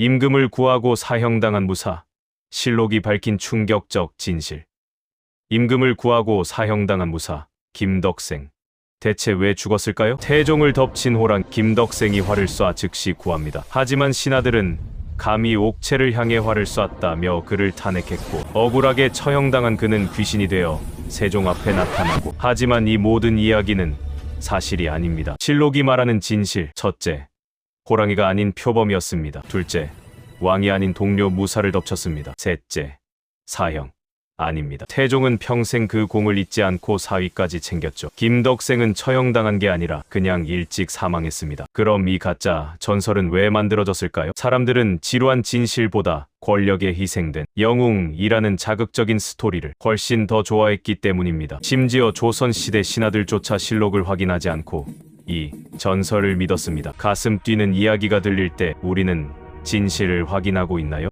임금을 구하고 사형당한 무사. 실록이 밝힌 충격적 진실. 임금을 구하고 사형당한 무사. 김덕생. 대체 왜 죽었을까요? 태종을 덮친 호랑 김덕생이 활을 쏴 즉시 구합니다. 하지만 신하들은 감히 옥체를 향해 활을 쐈다며 그를 탄핵했고 억울하게 처형당한 그는 귀신이 되어 세종 앞에 나타나고 하지만 이 모든 이야기는 사실이 아닙니다. 실록이 말하는 진실 첫째 호랑이가 아닌 표범이었습니다. 둘째 왕이 아닌 동료 무사를 덮쳤습니다. 셋째 사형 아닙니다. 태종은 평생 그 공을 잊지 않고 사위까지 챙겼죠. 김덕생은 처형당한 게 아니라 그냥 일찍 사망했습니다. 그럼 이 가짜 전설은 왜 만들어졌을까요? 사람들은 지루한 진실보다 권력에 희생된 영웅이라는 자극적인 스토리를 훨씬 더 좋아했기 때문입니다. 심지어 조선시대 신하들조차 실록을 확인하지 않고 이 전설을 믿었습니다. 가슴 뛰는 이야기가 들릴 때 우리는 진실을 확인하고 있나요?